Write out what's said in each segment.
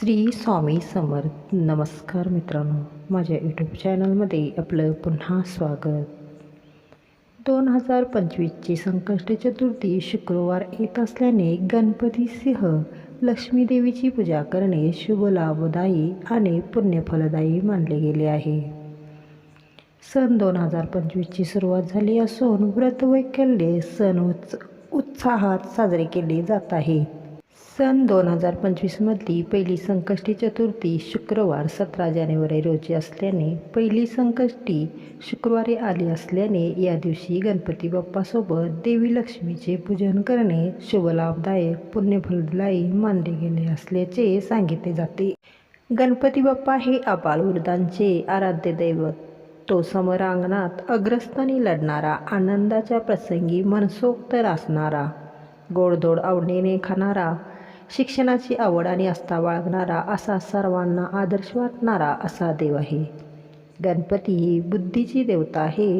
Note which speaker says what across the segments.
Speaker 1: श्री स्वामी समर्थ. नमस्कार मित्रांनो. माझ्या यूट्यूब चॅनलमध्ये आपलं पुन्हा स्वागत. दोन हजार पंचवीसची संकष्ट चतुर्थी शुक्रवार येत असल्याने गणपतीसह लक्ष्मीदेवीची पूजा करणे शुभ लाभदायी आणि पुण्यफलदायी मानले गेले आहे. सन दोन हजार पंचवीसची सुरुवात झाली असून व्रतवैकल्ये सण उत्स उत्साहात साजरे केले जात आहे. सन दोन हजार पंचवीसमधली पहिली संकष्टी चतुर्थी शुक्रवार सतरा जानेवारी रोजी असल्याने पहिली संकष्टी शुक्रवारी आली असल्याने या दिवशी गणपती बाप्पासोबत देवी लक्ष्मीचे पूजन करणे शुभलाभदायक पुण्यफलदायी मानले गेले असल्याचे सांगितले जाते. गणपती बाप्पा हे अबालवृद्धांचे आराध्य दैवत. तो समरांगणात अग्रस्थानी लढणारा आनंदाच्या प्रसंगी मनसोक्त असणारा गोडधोड आवडीने खाणारा शिक्षणाची आवड आणि आस्था बाळगणारा असा सर्वांना आदर्श वाटणारा असा देव आहे. गणपती ही बुद्धीची देवता आहे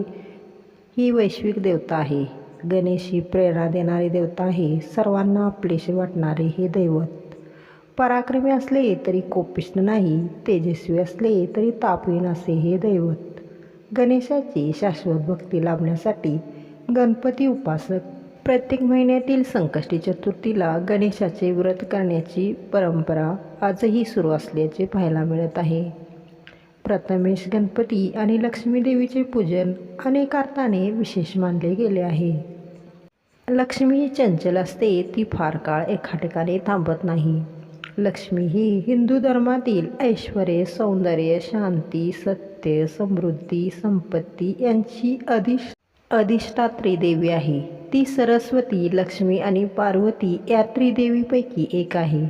Speaker 1: ही वैश्विक देवता आहे. गणेश ही प्रेरणा देणारी देवता आहे सर्वांना आपलेसे वाटणारे हे दैवत. पराक्रमी असले तरी कोपिष्ण नाही तेजस्वी असले तरी तापहीन असे हे दैवत. गणेशाची शाश्वत भक्ती लाभण्यासाठी गणपती उपासक प्रत्येक महिन्यातील संकष्टी चतुर्थीला गणेशाचे व्रत करण्याची परंपरा आजही सुरू असल्याचे पाहायला मिळत आहे. प्रथमेश गणपती आणि लक्ष्मी देवीचे पूजन अनेक अर्थाने विशेष मानले गेले आहे. लक्ष्मी चंचल असते ती फार काळ एका ठिकाणी थांबत नाही. लक्ष्मी ही हिंदू धर्मातील ऐश्वर सौंदर्य शांती सत्य समृद्धी संपत्ती यांची अधिष अधिष्ठात्री देवी आहे. ती सरस्वती लक्ष्मी आणि पार्वती या त्रिदेवीपैकी एक आहे.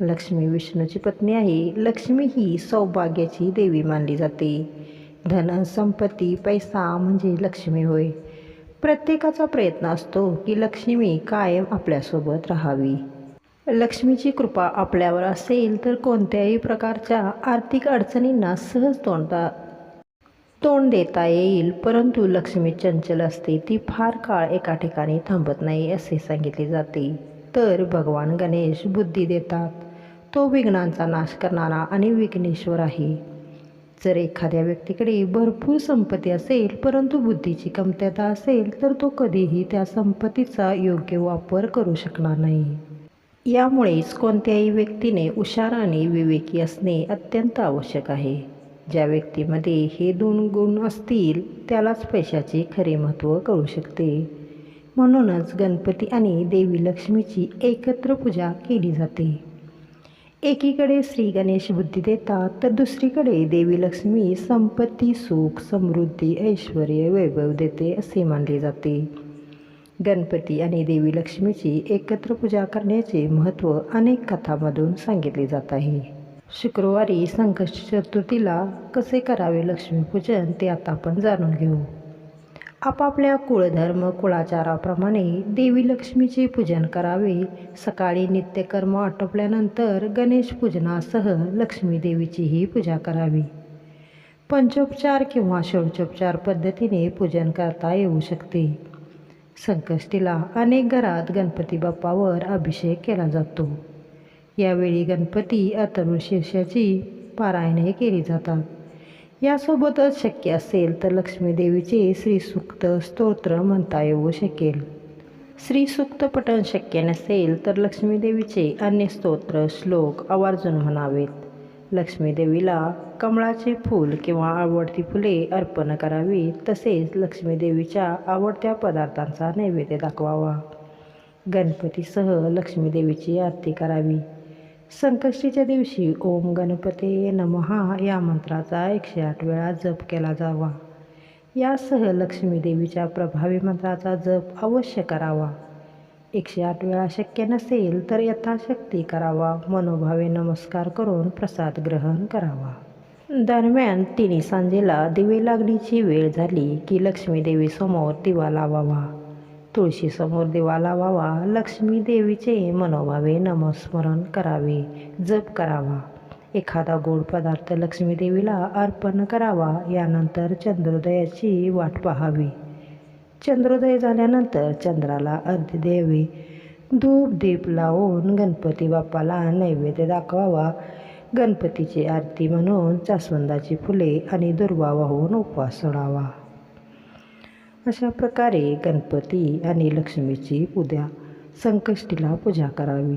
Speaker 1: लक्ष्मी विष्णूची पत्नी आहे. लक्ष्मी ही सौभाग्याची देवी मानली जाते. धन संपत्ती पैसा म्हणजे लक्ष्मी होय. प्रत्येकाचा प्रयत्न असतो की लक्ष्मी कायम आपल्यासोबत राहावी. लक्ष्मीची कृपा आपल्यावर असेल तर कोणत्याही प्रकारच्या आर्थिक अडचणींना सहज तोंडता तोंड देता येईल परंतु लक्ष्मी चंचल असते. ती फार काळ एका ठिकाणी थांबत नाही असे सांगितले जाते. तर भगवान गणेश बुद्धी देतात. तो विघ्नांचा नाश करणारा आणि विघ्नेश्वर आहे. जर एखाद्या व्यक्तीकडे भरपूर संपत्ती असेल परंतु बुद्धीची कमतरता असेल तर तो कधीही त्या संपत्तीचा योग्य वापर करू शकणार नाही. यामुळेच कोणत्याही व्यक्तीने हुशार आणि विवेकी असणे अत्यंत आवश्यक आहे. ज्या व्यक्तीमध्ये हे दोन गुण असतील त्यालाच पैशाचे खरे महत्त्व कळू शकते. म्हणूनच गणपती आणि देवी लक्ष्मीची एकत्र पूजा केली जाते. एकीकडे श्री गणेश बुद्धी देतात तर दुसरीकडे देवी लक्ष्मी संपत्ती सुख समृद्धी ऐश्वर वैभव देते असे मानले जाते. गणपती आणि देवी लक्ष्मीची एकत्र पूजा करण्याचे महत्त्व अनेक कथामधून सांगितले जात आहे. शुक्रवारी संकष्ट चतुर्थीला कसे करावे लक्ष्मीपूजन ते आता आपण जाणून घेऊ. आपापल्या कुळधर्म कुळाचाराप्रमाणे देवी लक्ष्मीचे पूजन करावे. सकाळी नित्यकर्म आटोपल्यानंतर गणेश पूजनासह लक्ष्मी देवीचीही पूजा करावी. पंचोपचार किंवा षोडचोपचार पद्धतीने पूजन करता येऊ शकते. संकष्टीला अनेक घरात गणपती बाप्पावर अभिषेक केला जातो. यावेळी गणपती अथर्वशीर्षाची पारायणे केली जातात. यासोबतच शक्य असेल तर लक्ष्मीदेवीचे श्रीसूक्त स्तोत्र म्हणता येऊ शकेल. श्रीसूक्त पठण शक्य नसेल तर लक्ष्मीदेवीचे अन्य स्तोत्र श्लोक आवर्जून म्हणावेत. लक्ष्मीदेवीला कमळाचे फूल किंवा आवडती फुले अर्पण करावी तसेच लक्ष्मीदेवीच्या आवडत्या पदार्थांचा नैवेद्य दाखवावा. गणपतीसह लक्ष्मीदेवीची आरती करावी. संकष्टीच्या दिवशी ओम गणपते नमहा या मंत्राचा एकशे आठ वेळा जप केला जावा. यासह लक्ष्मी देवीच्या प्रभावी मंत्राचा जप अवश्य करावा. एकशे आठ वेळा शक्य नसेल तर यथाशक्ती करावा. मनोभावे नमस्कार करून प्रसाद ग्रहण करावा. दरम्यान तिन्ही सांजेला दिवे लागणीची वेळ झाली की लक्ष्मी देवीसमोर दिवा लावावा. तुळशीसमोर दिवा लावावा लक्ष्मी देवीचे मनोभावे नमस्मरण करावे जप करावा. एखादा गोड पदार्थ लक्ष्मी देवीला अर्पण करावा यानंतर चंद्रोदयाची वाट पाहावी. चंद्रोदय झाल्यानंतर चंद्राला अर्ध द्यावे. धूप दीप लावून गणपती बाप्पाला नैवेद्य दाखवावा. गणपतीची आरती म्हणून जास्वंदाची फुले आणि दुर्वा वाहून उपवास सोडावा. अशा प्रकारे गणपती आणि लक्ष्मीची उद्या संकष्टीला पूजा करावी.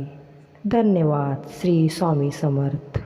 Speaker 1: धन्यवाद श्री स्वामी समर्थ.